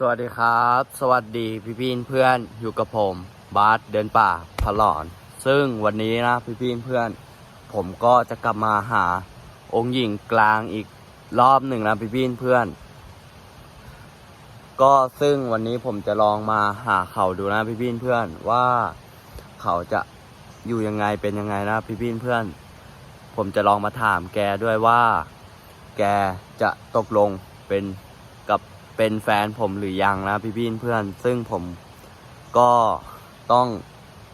สวัสดีครับ สวัสดีพี่พี่เพื่อนอยู่กับผมบาสเดินป่าพลอน ซึ่งวันนี้นะพี่พี่เพื่อน ผมก็จะกลับมาหาองค์หญิงกลางอีกรอบหนึ่งนะพี่พี่เพื่อน ก็ซึ่งวันนี้ผมจะลองมาหาเขาดูนะพี่พี่เพื่อนว่าเขาจะอยู่ยังไงเป็นยังไงนะพี่พี่เพื่อน ผมจะลองมาถามแกด้วยว่า แกจะตกลงเป็น เป็นแฟนผมหรือยังนะพี่พี่เพื่อน ซึ่งผมก็ต้อง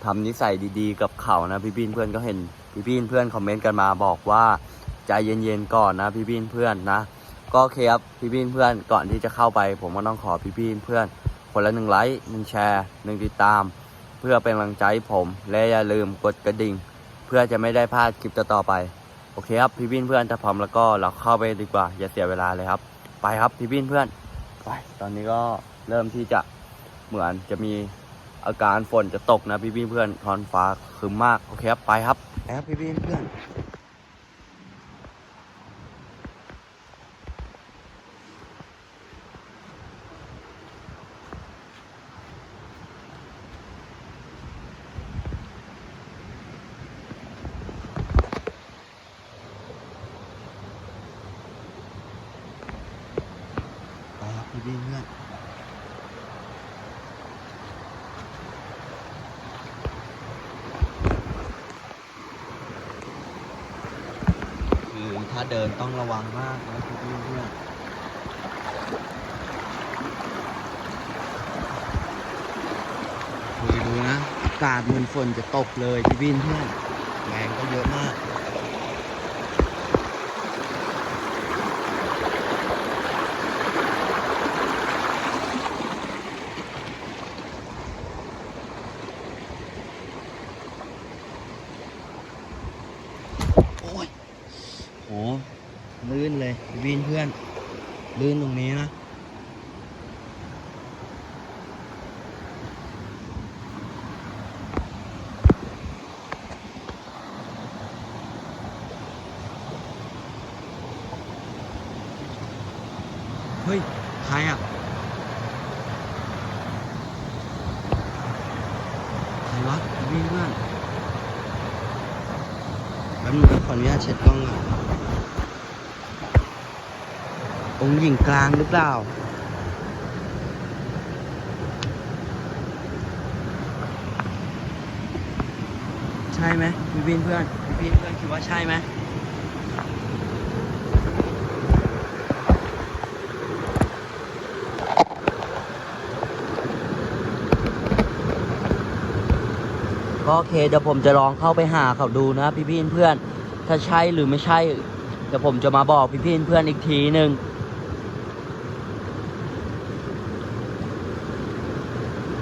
ทำนิสัยดีๆ กับเขานะพี่พี่เพื่อนก็เห็นพี่พี่เพื่อนคอมเมนต์กันมาบอกว่าใจเย็นๆก่อนนะพี่พี่เพื่อนนะก็โอเคครับพี่พี่เพื่อนก่อนที่จะเข้าไป ผมก็ต้องขอพี่พี่เพื่อนคนละหนึ่งไลค์หนึ่งแชร์หนึ่งติดตาม เพื่อเป็นกำลังใจผมและอย่าลืมกดกระดิ่ง เพื่อจะไม่ได้พลาดคลิปต่อๆไปโอเคครับพี่พี่เพื่อนถ้าพร้อมแล้วก็เราเข้าไปดีกว่าอย่าเสียเวลาเลยครับ ไปครับพี่พี่เพื่อน ไปตอนนี้ก็เริ่มที่จะเหมือนจะมีอาการฝนจะตกนะพี่พี่เพื่อนท้อนฟ้าครึมมาก โอเคครับ ไปครับนะครับพี่พี่เพื่อน ไปครับพี่พี่เพื่อนคือถ้าเดินต้องระวังมากนะพี่พี่เพื่อนคุยดูนะอากาศมือนฝนจะตกเลยพี่พี่เพื่อนแรงก็เยอะมาก โอ้ยโหลื่นเลยวินเพื่อน ลื่นตรงนี้นะ เฮ้ย ใครอะใครวะวินเพื่อนแป๊บนึงนะขออนุญาตเช็ดกล้องก่อนองค์หญิงกลางหรือเปล่าใช่ไหมพี่พินเพื่อนพี่พินเพื่อนคิดว่าใช่ไหม ก็โอเคเดี๋ยวผมจะลองเข้าไปหาเขาดูนะพี่พินเพื่อนถ้าใช่หรือไม่ใช่เดี๋ยวผมจะมาบอกพี่พินเพื่อนอีกทีหนึ่ง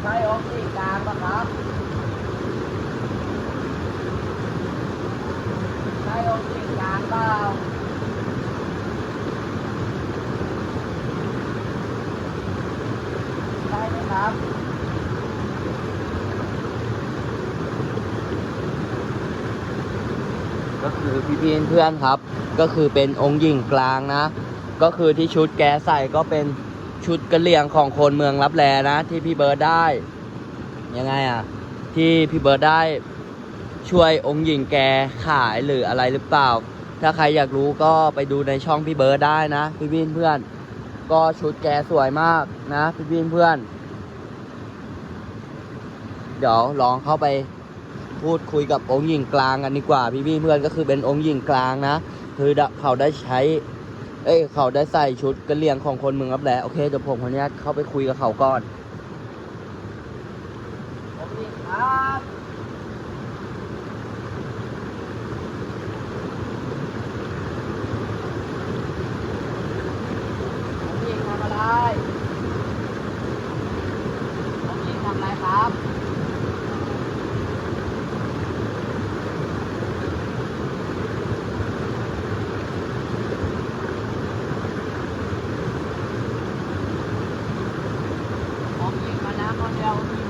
ใช่องค์หญิงกลางปะครับ ใช่องค์หญิงกลางเปล่าใช่ไหมครับ ก็ คือพี่พีเพื่อนครับ ก็คือเป็นองค์หญิงกลางนะ ก็คือที่ชุดแกใส่ก็เป็นชุดกระเลียงของคนเมืองรับแลนะ ที่พี่เบิร์ดได้ยังไงอะที่พี่เบิร์ดได้ช่วยองค์หญิงแกขายหรืออะไรหรือเปล่า ถ้าใครอยากรู้ก็ไปดูในช่องพี่เบิร์ดได้นะ พี่พีเพื่อน ก็ชุดแกสวยมากนะ พี่พีเพื่อน เดี๋ยวลองเข้าไป พูดคุยกับองค์หญิงกลางกันดีกว่า พี่พี่เพื่อนก็คือเป็นองค์หญิงกลางนะคือเขาได้ใช้ เอ้ยเขาได้ใส่ชุดกระเลียงของคนเมืองรับแลโอเคเดี๋ยวผมขออนุญาตเข้าไปคุยกับเขาก่อนองค์หญิงครับองค์หญิงทำอะไรองค์หญิงทำอะไรครับ ผมยิงมา แล้ว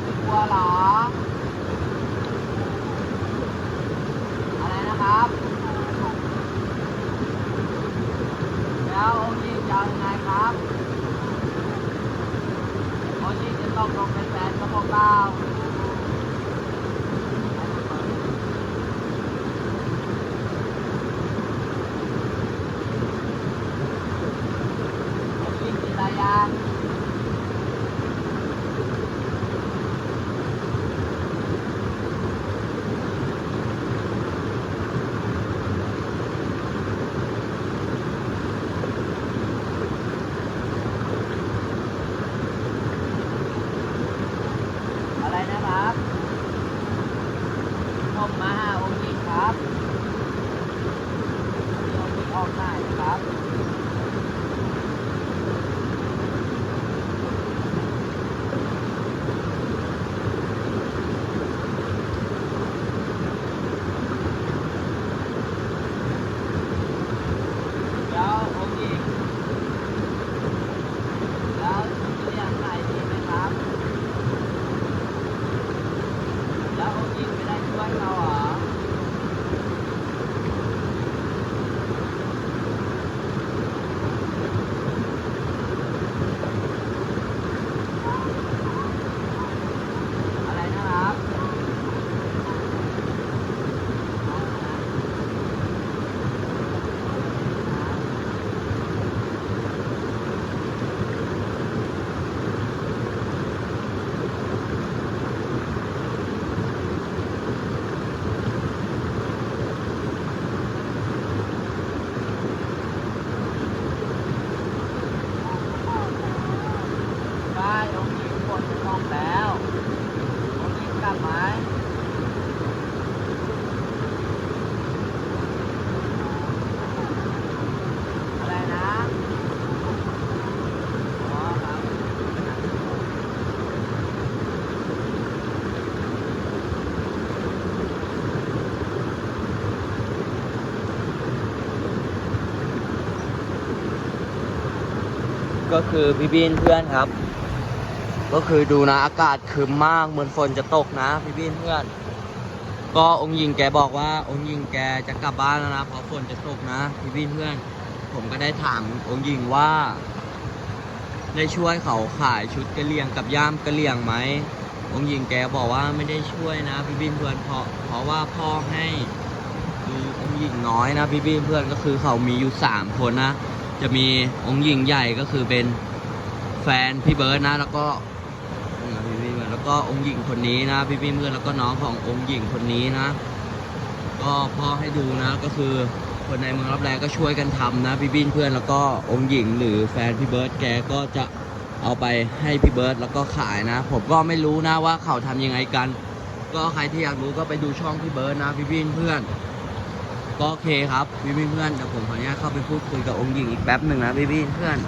ก็คือพี่บินเพื่อนครับ ก็คือดูนะอากาศคืมมากเหมือนฝนจะตกนะพี่บินเพื่อน ก็องค์หญิงแกบอกว่าองค์หญิงแกจะกลับบ้านแล้วนะเพราะฝนจะตกนะพี่บินเพื่อน ผมก็ได้ถามองค์หญิงว่าได้ช่วยเขาขายชุดกระเลียงกับย่ามกระเลียงไหมองค์หญิงแกบอกว่าไม่ได้ช่วยนะพี่บินเพื่อนเพราะเพราะว่าพ่อให้คือองค์หญิงน้อยนะพี่บินเพื่อนก็คือเขามีอยู่สามคนนะ จะมีองค์หญิงใหญ่ก็คือเป็นแฟนพี่เบิร์ดนะ แล้วก็พี่พี่เบิร์ดแล้วก็องค์หญิงคนนี้นะ พี่พี่เพื่อนแล้วก็น้องขององค์หญิงคนนี้นะ ก็พ่อให้ดูนะก็คือคนในเมืองรับแรงก็ช่วยกันทำนะ พี่บินเพื่อนแล้วก็องค์หญิงหรือแฟนพี่เบิร์ดแกก็จะเอาไปให้พี่เบิร์ดแล้วก็ขายนะ ผมก็ไม่รู้นะว่าเขาทำยังไงกัน ก็ใครที่อยากรู้ก็ไปดูช่องพี่เบิร์ดนะ พี่บินเพื่อน ก็โอเคครับพี่เพื่อนเดี๋ยวผมขออนุญาตเข้าไปพูดคุยกับองค์หญิงอีกแป๊บหนึ่งนะพี่เพื่อน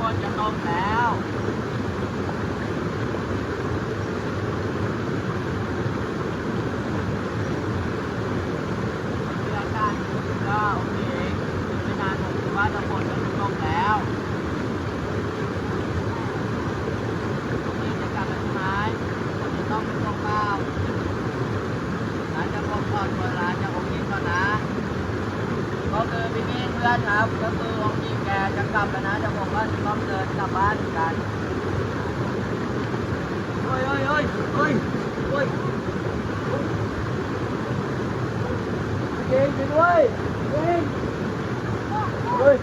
คนจะตกแล้วเรื่องการก็โอเคไม่นานผมคิดว่าจะฝนจะตกแล้วนี่จะกลับไปใช่ไหมฝนจะต้องไปตกเปล่าร้านจะพบก่ อนเวลานจะขอเคก่อนนะก็คือพี่นี่เพื่อนครับก็คือองค์หญิงแกจะกลับแล้วนะจะบอกว่าจะต้องเดินกลับบ้านกันเฮ้ยเฮ้ยเฮ้ยเฮ้ยเฮ้ยเก่งจริงด้วยเก่งเฮ้ย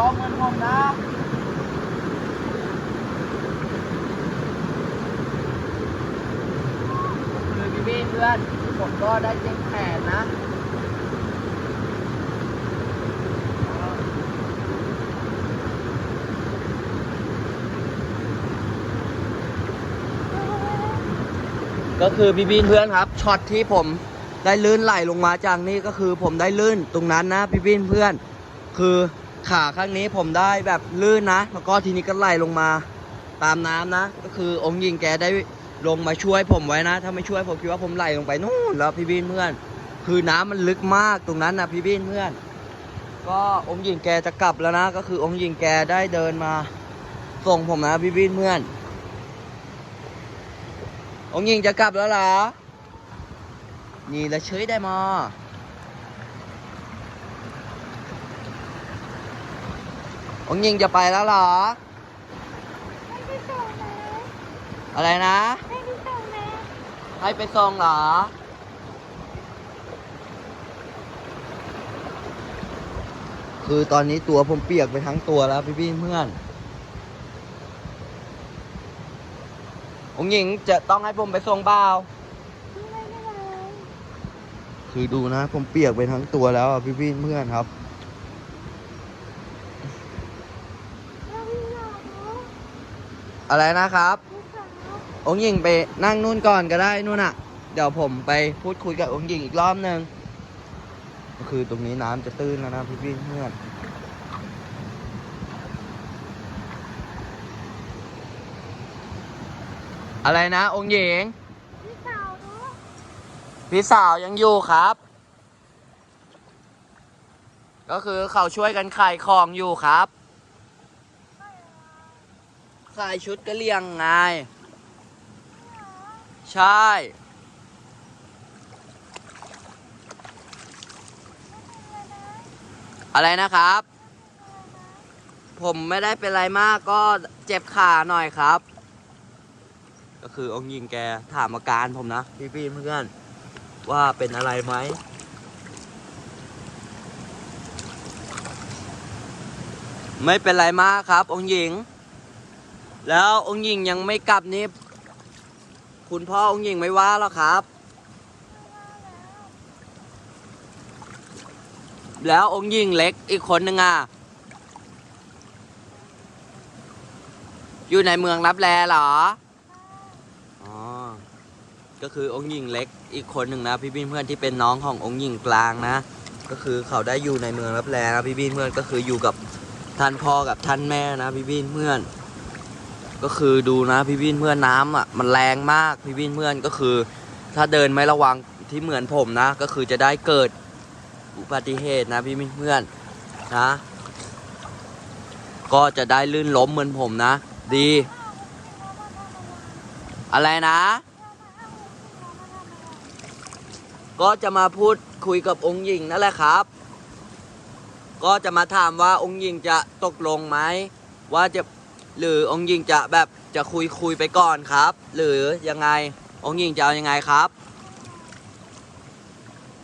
สองหมื่นหกนะคือพี่พี่เพื่อนผมก็ได้เจ็ดแผนนะก็คือพี่บินเพื่อนครับช็อตที่ผมได้ลื่นไหลลงมาจากนี่ก็คือผมได้ลื่นตรงนั้นนะพี่บินเพื่อน คือ ขาข้างนี้ผมได้แบบลื่นนะ แล้วก็ทีนี้ก็ไหลลงมาตามน้ำนะ ก็คือองค์หญิงแกได้ลงมาช่วยผมไว้นะ ถ้าไม่ช่วยผมคิดว่าผมไหลลงไปนู่นแล้วพี่บินเพื่อน คือน้ำมันลึกมากตรงนั้นนะพี่บินเพื่อน ก็องค์หญิงแกจะกลับแล้วนะ ก็คือองค์หญิงแกได้เดินมาส่งผมนะพี่บินเพื่อน องค์หญิงจะกลับแล้วเหรอนี่ละเฉยได้มา องค์หญิงจะไปแล้วเหรอไม่ได้ส่งนะอะไรนะไม่ได้ส่งนะ ให้ไปส่งเหรอ คือตอนนี้ตัวผมเปียกไปทั้งตัวแล้วพี่พี่เพื่อน องค์หญิงจะต้องให้ผมไปส่งเปล่าไม่ได้เลยคือดูนะ ผมเปียกไปทั้งตัวแล้วอะพี่พี่เพื่อนครับ เราวิ่งหลอกเนาะ อะไรนะครับพี่สาวองค์หญิงไปนั่งนู่นก่อนก็ได้นู่นอะ เดี๋ยวผมไปพูดคุยกับองค์หญิงอีกรอบหนึ่งก็คือตรงนี้น้ำจะตื้นแล้วนะพี่พี่เพื่อนอะไรนะ องค์หญิง พี่สาวเนาะพี่สาวยังอยู่ครับ ก็คือเขาช่วยกันขายของอยู่ครับ ขายชุดกะเหรี่ยงไง ใช่ อะไรนะครับ ผมไม่ได้เป็นไรมากก็เจ็บขาหน่อยครับ ก็คือองค์หญิงแกถามอาการผมนะพี่พี่ๆเพื่อนว่าเป็นอะไรไหมไม่เป็นไรมากครับ องค์หญิง แล้วองค์หญิงยังไม่กลับนี่คุณพ่อองค์หญิงไม่ว่าหรอครับ แล้วองค์หญิงเล็กอีกคนหนึ่งอะ อยู่ในเมืองรับแลเหรอ อ๋อ ก็คือองค์หญิงเล็กอีกคนหนึ่งนะพี่บินเพื่อนที่เป็นน้องขององค์หญิงกลางนะ ก็คือเขาได้อยู่ในเมืองรับแลนะพี่บินเพื่อนก็คืออยู่กับท่านพ่อกับท่านแม่นะพี่บินเพื่อน ก็คือดูนะพี่บินเพื่อนน้ำอะมันแรงมากพี่บินเพื่อนก็คือ ถ้าเดินไม่ระวังที่เหมือนผมนะ ก็คือจะได้เกิดอุบัติเหตุนะพี่บินเพื่อนนะก็จะได้ลื่นล้มเหมือนผมนะ ดี อะไรนะ ก็จะมาพูดคุยกับองค์หญิงนั่นแหละครับ ก็จะมาถามว่าองค์หญิงจะตกลงไหมว่าจะ หรือองค์หญิงจะแบบจะคุยคุยไปก่อนครับ หรือยังไงองค์หญิงจะเอายังไงครับ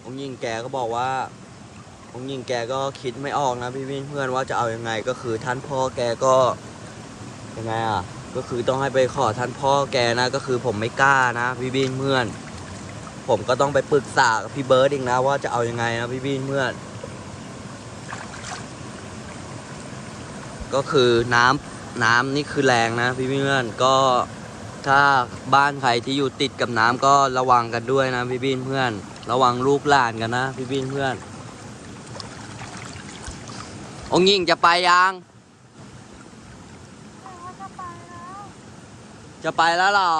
องค์หญิงแกก็บอกว่า องค์หญิงแกก็คิดไม่ออกนะพี่เพื่อนว่าจะเอายังไงก็คือท่านพ่อแกก็ยังไงอะก็คือต้องให้ไปขอท่านพ่อแกนะก็คือผมไม่กล้านะพี่บินเพื่อน ผมก็ต้องไปปรึกษากับพี่เบิร์ดเองนะว่าจะเอายังไงนะพี่บินเพื่อน ก็คือน้ำ น้ำนี่คือแรงนะพี่เพื่อนก็ถ้าบ้านใครที่อยู่ติดกับน้ำก็ระวังกันด้วยนะพี่บินเพื่อน ระวังลูกหลานกันนะพี่บินเพื่อน องค์หญิงจะไปยังจะไปแล้วจะไปแล้วเหรอ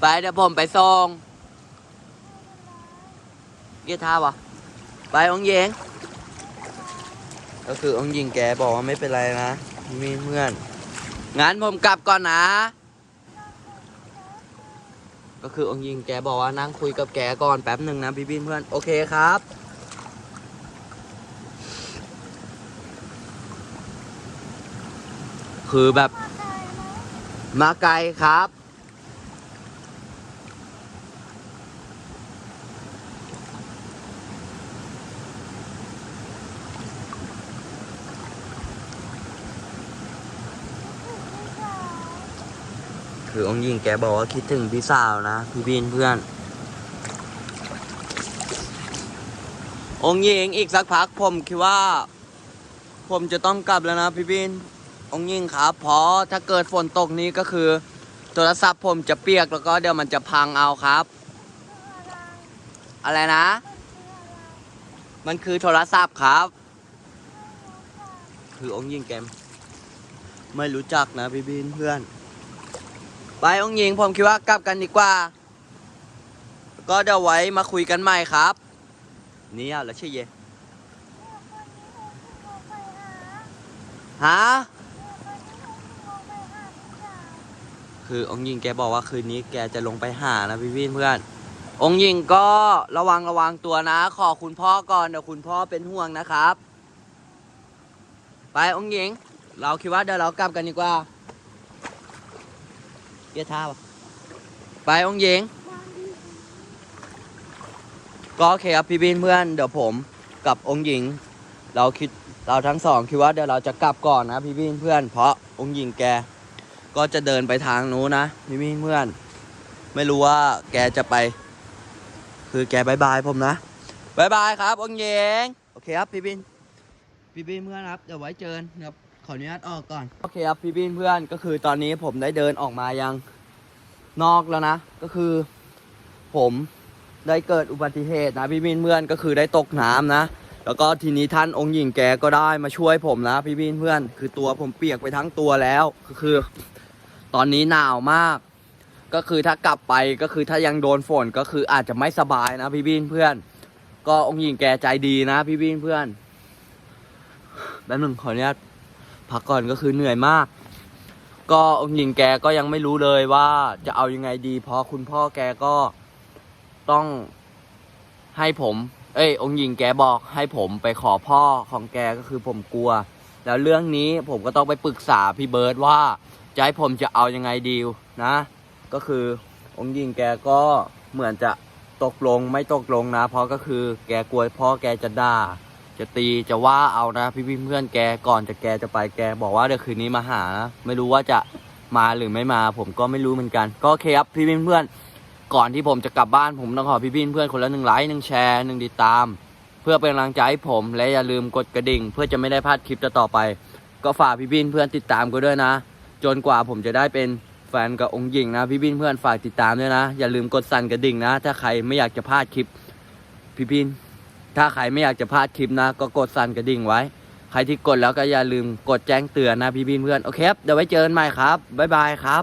ไปเดี๋ยวผมไปส่งเกียร์ท่าวะไปองค์หญิง ก็คือองค์หญิงแกบอกว่าไม่เป็นไรนะมีเพื่อนงั้นผมกลับก่อนนะ ก็คือองค์หญิงแกบอกว่านั่งคุยกับแกก่อนแป๊บหนึ่งนะพี่บินเพื่อนโอเคครับคือแบบมาไกลไหมมาไกลครับ คือองค์หญิงแกบอกว่าคิดถึงพี่สาวนะ พี่บินเพื่อน องค์หญิงอีกสักพักผมคิดว่า ผมจะต้องกลับแล้วนะพี่บิน องค์หญิงครับเพราะถ้าเกิดฝนตกนี้ก็คือ โทรศัพท์ผมจะเปียกแล้วก็เดี๋ยวมันจะพังเอาครับ อะไรนะ มันคือโทรศัพท์ครับ คือองค์หญิงแกมไม่รู้จักนะพี่บินเพื่อน ไปองหญิงผมคิดว่ากลับกันดีกว่า ก็เดี๋ยวไว้มาคุยกันใหม่ครับนี่อะแล้วใช่เยฮะคือองหญิงแกบอกว่าคืนนี้แกจะลงไปหานะพี่พี่เพื่อนองหญิงก็ระวังระวังตัวนะ ขอคุณพ่อก่อนเดี๋ยวคุณพ่อเป็นห่วงนะครับ ไปองหญิง เราคิดว่าเดี๋ยวเรากลับกันดีกว่า เกียร์ท่าปะไปองค์หญิง ก็โอเคครับพี่บินเพื่อนเดี๋ยวผมกับองค์หญิง เราคิดเราทั้งสองคิดว่าเดี๋ยวเราจะกลับก่อนนะพี่บินเพื่อน เพราะองค์หญิงแกก็จะเดินไปทางนู้นนะพี่บินเพื่อน ไม่รู้ว่าแกจะไป คือแกบายบายผมนะบายบายครับองค์หญิงโอเคครับพี่บินพี่บินเพื่อนครับเดี๋ยวไว้เจอกันครับ ขออนุญาตออกก่อน โอเคครับพี่บินเพื่อนก็คือตอนนี้ผมได้เดินออกมายังนอกแล้วนะ ก็คือ ผมได้เกิดอุบัติเหตุนะพี่บินเพื่อนก็คือได้ตกน้ำนะ แล้วก็ทีนี้ท่านองค์หญิงแกก็ได้มาช่วยผมนะพี่บินเพื่อน คือตัวผมเปียกไปทั้งตัวแล้วก็คือ ตอนนี้หนาวมาก ก็คือถ้ากลับไปก็คือถ้ายังโดนฝนก็คืออาจจะไม่สบายนะพี่บินเพื่อน ก็องค์หญิงแกใจดีนะพี่บินเพื่อนแป๊บหนึงขออนุญาต พักก่อนก็คือเหนื่อยมาก ก็องค์หญิงแกก็ยังไม่รู้เลยว่าจะเอายังไงดี เพราะคุณพ่อแกก็ต้องให้ผม เอ้ย องค์หญิงแกบอกให้ผมไปขอพ่อของแกก็คือผมกลัว แล้วเรื่องนี้ผมก็ต้องไปปรึกษาพี่เบิร์ดว่าจะให้ผมจะเอายังไงดีนะ ก็คือองค์หญิงแกก็เหมือนจะตกลงไม่ตกลงนะ เพราะก็คือแกกลัวพ่อแกจะด่า จะตีจะว่าเอานะ พี่พี่เพื่อนแกก่อนจะแกจะไปแกบอกว่าเดี๋ยวคืนนี้มาหานะไม่รู้ว่าจะมาหรือไม่มา ผมก็ไม่รู้เหมือนกัน ก็โอเคครับพี่พี่เพื่อนก่อนที่ผมจะกลับบ้านผมต้องขอพี่พี่เพื่อนคนละหนึ่งไลค์หนึ่งแชร์หนึ่งติดตาม เพื่อเป็นกำลังใจให้ผมและอย่าลืมกดกระดิ่ง เพื่อจะไม่ได้พลาดคลิปต่อไป ก็ฝากพี่พี่เพื่อนติดตามก็ด้วยนะ จนกว่าผมจะได้เป็นแฟนกับองค์หญิงนะพี่บินเพื่อนฝากติดตามด้วยนะ อย่าลืมกดสั่นกระดิ่งนะ ถ้าใครไม่อยากจะพลาดคลิปพี่บิน ถ้าใครไม่อยากจะพลาดคลิปนะ ก็กดสั่นกระดิ่งไว้ ใครที่กดแล้วก็อย่าลืมกดแจ้งเตือนนะพี่พี่เพื่อน โอเคครับ เดี๋ยวไว้เจอกันใหม่ครับ บ๊ายบายครับ